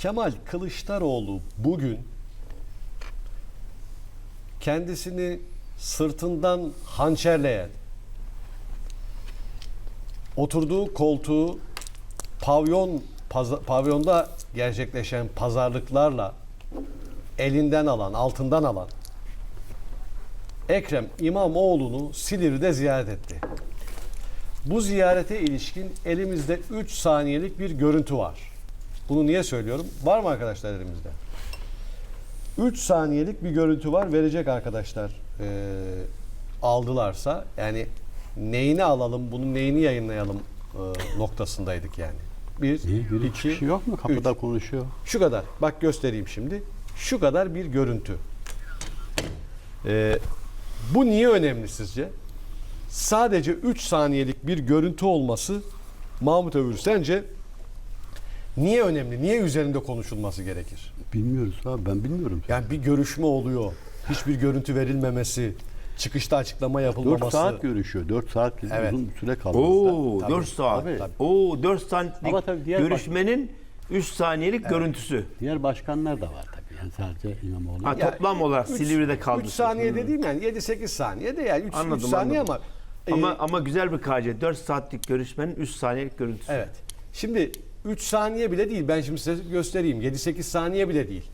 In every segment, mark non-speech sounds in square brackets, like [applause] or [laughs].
Kemal Kılıçdaroğlu bugün kendisini sırtından hançerleyen, oturduğu koltuğu pavyon pavyonda gerçekleşen pazarlıklarla elinden alan, altından alan Ekrem İmamoğlu'nu Silivri'de ziyaret etti. Bu ziyarete ilişkin elimizde 3 saniyelik bir görüntü var. Bunu niye söylüyorum? Var mı arkadaşlar elimizde? 3 saniyelik bir görüntü var. Verecek arkadaşlar eee, aldılarsa. Yani neyini alalım, bunun neyini yayınlayalım eee, noktasındaydık yani. Bir, İyi, biri iki, çıkışı yok mu? Kapıda üç. konuşuyor. Şu kadar. Bak göstereyim şimdi. Şu kadar bir görüntü. Ee, bu niye önemli sizce? Sadece 3 saniyelik bir görüntü olması Mahmut Övür sence niye önemli? Niye üzerinde konuşulması gerekir? Bilmiyoruz abi ben bilmiyorum. Yani bir görüşme oluyor. Hiçbir görüntü verilmemesi, çıkışta açıklama 4 yapılmaması. saat görüşüyor. 4 saat Evet. uzun süre kaldı. Oo Tabii, 4 saat. tabii. Oo 4 saatlik tabii diğer görüşmenin 3 saniyelik görüntüsü. Diğer başkanlar da var tabii. Yani sadece İmamoğlu. Ha, toplam olarak Silivri'de kaldı. 3 saniye dediğim yani 7-8 saniye de yani 3 Anladım, saniye anladım. ama Ama e, ama güzel bir KC. 4 saatlik görüşmenin 3 saniyelik görüntüsü. Evet. Şimdi 3 saniye bile değil. Ben şimdi size göstereyim. 7-8 saniye bile değil.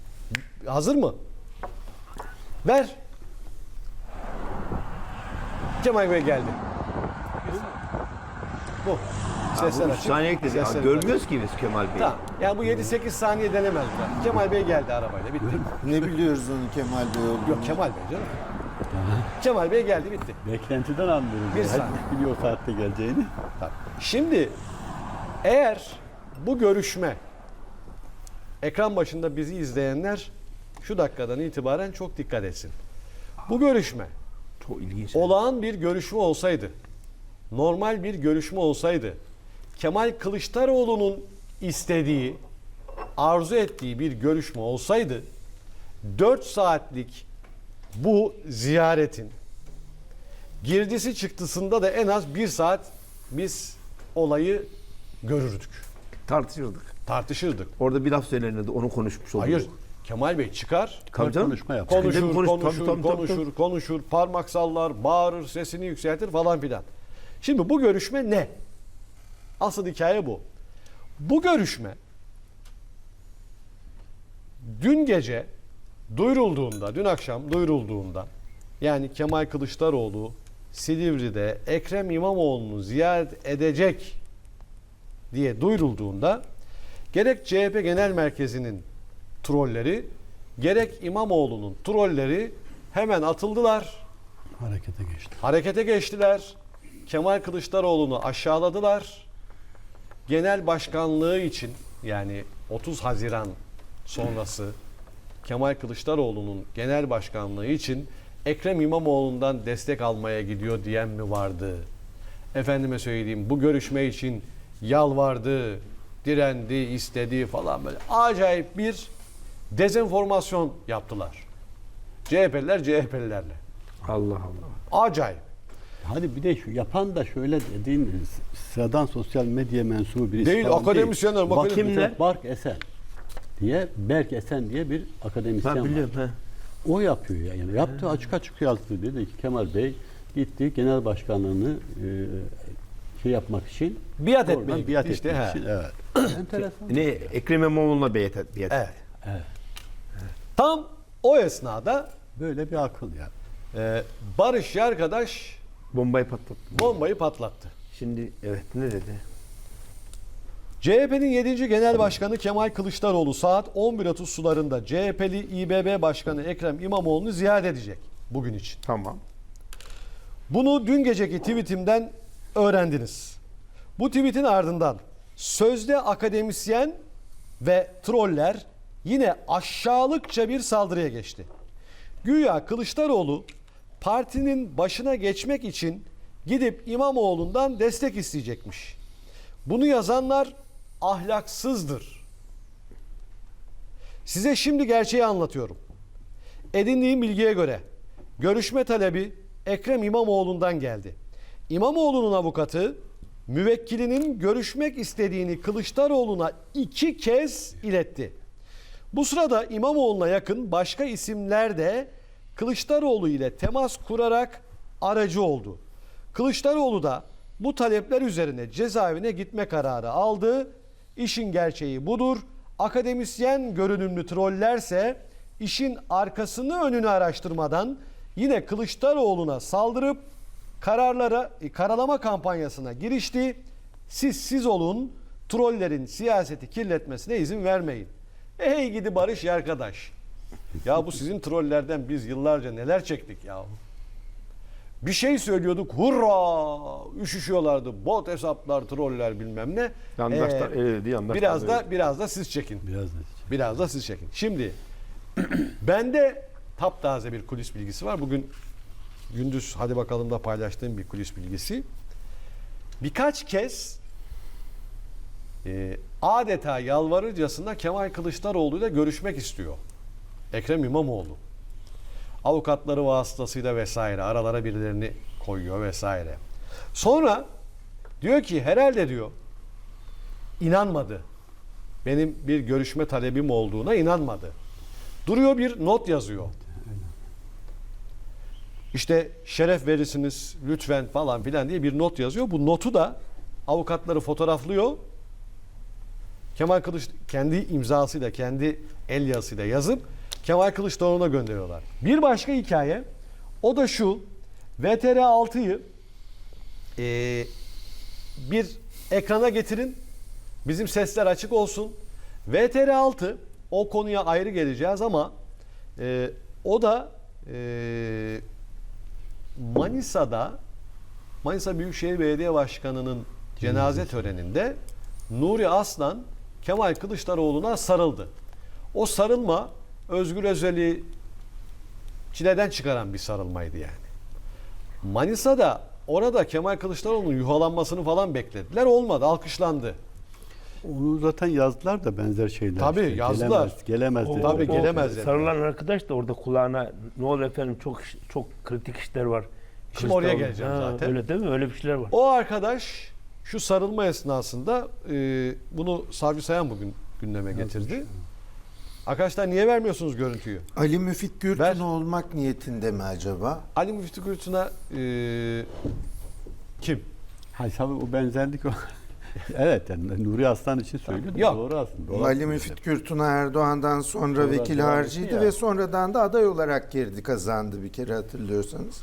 Hazır mı? Ver. Kemal Bey geldi. Bu. Sesler Bu 3 açık. saniyelik dedi. Ya, Sesler görmüyoruz ki biz Kemal Bey'i. Tamam. Yani bu 7-8 saniye denemez bu. Kemal Bey geldi arabayla. Bitti. Ne biliyoruz onu Kemal Bey olduğunu? Yok Kemal Bey canım. Kemal Bey geldi bitti. Beklentiden anlıyoruz. Bir saniye. Herkes biliyor o saatte geleceğini. Şimdi eğer bu görüşme ekran başında bizi izleyenler şu dakikadan itibaren çok dikkat etsin. Bu görüşme Çok ilginç. olağan bir görüşme olsaydı, normal bir görüşme olsaydı, Kemal Kılıçdaroğlu'nun istediği, arzu ettiği bir görüşme olsaydı, 4 saatlik bu ziyaretin girdisi çıktısında da en az bir saat biz olayı görürdük, Tartışırdık. tartışırdık. Orada bir laf söylenirdi. Onu konuşmuş olduk. Hayır, Kemal Bey çıkar, Tabii canım. Konuşma yap. konuşur, Tabii, konuş- konuşur, tabii, tabii, tabii, konuşur, konuşur, parmak sallar, bağırır, sesini yükseltir falan filan. Şimdi bu görüşme ne? Asıl hikaye bu. Bu görüşme dün gece duyurulduğunda, dün akşam duyurulduğunda yani Kemal Kılıçdaroğlu Silivri'de Ekrem İmamoğlu'nu ziyaret edecek diye duyurulduğunda gerek CHP Genel Merkezi'nin trolleri gerek İmamoğlu'nun trolleri hemen atıldılar, Harekete geçti. harekete geçtiler. Kemal Kılıçdaroğlu'nu aşağıladılar. Genel başkanlığı için yani 30 Haziran sonrası Kemal Kılıçdaroğlu'nun genel başkanlığı için Ekrem İmamoğlu'ndan destek almaya gidiyor diyen mi vardı? Efendime söyleyeyim bu görüşme için yalvardı, direndi, istedi falan böyle acayip bir dezenformasyon yaptılar. CHP'liler CHP'lilerle. Allah Allah. Acayip. Hadi bir de şu yapan da şöyle dediğin sıradan sosyal medya mensubu birisi Değil, akademisyenler, Bak, bakın- Kimler? Bark Esen diye Berk Esen diye bir akademisyen Ben var. biliyorum. He. O yapıyor yani. Yaptı açık açık yazdı dedi ki Kemal Bey gitti genel başkanlığını e, şey yapmak için Biat oradan etmeye biat işte, etmek he. için. Evet. Enteresan. Ne Ekrem İmamoğlu'na beyat et. Beyat Evet. etti. Evet. Tam o esnada Böyle bir akıl ya. e, Barış arkadaş Bombayı patlattı. bombayı patlattı. Şimdi evet ne dedi? CHP'nin 7. Genel Başkanı Kemal Kılıçdaroğlu saat 11.30 sularında CHP'li İBB Başkanı Ekrem İmamoğlu'nu ziyaret edecek bugün için. Tamam. Bunu dün geceki tweetimden öğrendiniz. Bu tweetin ardından sözde akademisyen ve troller yine aşağılıkça bir saldırıya geçti. Güya Kılıçdaroğlu partinin başına geçmek için gidip İmamoğlu'ndan destek isteyecekmiş. Bunu yazanlar ahlaksızdır. Size şimdi gerçeği anlatıyorum. Edindiğim bilgiye göre görüşme talebi Ekrem İmamoğlu'ndan geldi. İmamoğlu'nun avukatı müvekkilinin görüşmek istediğini Kılıçdaroğlu'na iki kez iletti. Bu sırada İmamoğlu'na yakın başka isimler de Kılıçdaroğlu ile temas kurarak aracı oldu. Kılıçdaroğlu da bu talepler üzerine cezaevine gitme kararı aldı. İşin gerçeği budur. Akademisyen görünümlü trollerse işin arkasını önünü araştırmadan yine Kılıçdaroğlu'na saldırıp kararlara e, karalama kampanyasına girişti. Siz siz olun, trollerin siyaseti kirletmesine izin vermeyin. E hey gidi barış ya arkadaş. Ya bu sizin trollerden biz yıllarca neler çektik ya. Bir şey söylüyorduk hurra üşüşüyorlardı bot hesaplar troller bilmem ne. Yandaşlar Ee, el eledi, yandaşlar biraz da biraz da siz çekin. Biraz da Biraz da siz çekin. Şimdi [clears throat] bende taptaze bir kulis bilgisi var. Bugün gündüz hadi bakalım da paylaştığım bir kulis bilgisi. Birkaç kez e, adeta yalvarırcasına Kemal Kılıçdaroğlu ile görüşmek istiyor. Ekrem İmamoğlu. Avukatları vasıtasıyla vesaire aralara birilerini koyuyor vesaire. Sonra diyor ki herhalde diyor inanmadı benim bir görüşme talebim olduğuna inanmadı. Duruyor bir not yazıyor. İşte şeref verirsiniz lütfen falan filan diye bir not yazıyor. Bu notu da avukatları fotoğraflıyor. Kemal Kılıç kendi imzasıyla, kendi el yazısıyla yazıp Kemal Kılıçdaroğlu'na gönderiyorlar. Bir başka hikaye o da şu. VTR 6'yı eee, bir ekrana getirin. Bizim sesler açık olsun. VTR 6 o konuya ayrı geleceğiz ama e, o da e, Manisa'da Manisa Büyükşehir Belediye Başkanı'nın cenaze töreninde Nuri Aslan Kemal Kılıçdaroğlu'na sarıldı. O sarılma Özgür Özel'i çileden çıkaran bir sarılmaydı yani. Manisa'da orada Kemal Kılıçdaroğlu'nun yuhalanmasını falan beklediler. Olmadı. Alkışlandı. Onu zaten yazdılar da benzer şeyler. Tabii, işte. yazdılar. Gelemez, gelemez O-. Tabii gelemez. Sarılan arkadaş da orada kulağına ne olur efendim çok çok kritik işler var. Şimdi oraya geleceğim Ha, zaten. Öyle değil mi? Öyle bir şeyler var. O arkadaş şu sarılma esnasında e, bunu Savcı Sayan bugün gündeme getirdi. Arkadaşlar niye vermiyorsunuz görüntüyü? Ali Müfit Gürtün Ver. olmak niyetinde mi acaba? Ali Müftü Kürtü'ne e, kim? Ha, tabii o benzerlik o. [laughs] evet yani Nuri Aslan için söylüyor. Yok. Doğru aslında. Doğru. Ali Müfit Gürtün Erdoğan'dan sonra Sonra vekil harcıydı ya. ve sonradan da aday olarak girdi kazandı bir kere hatırlıyorsanız.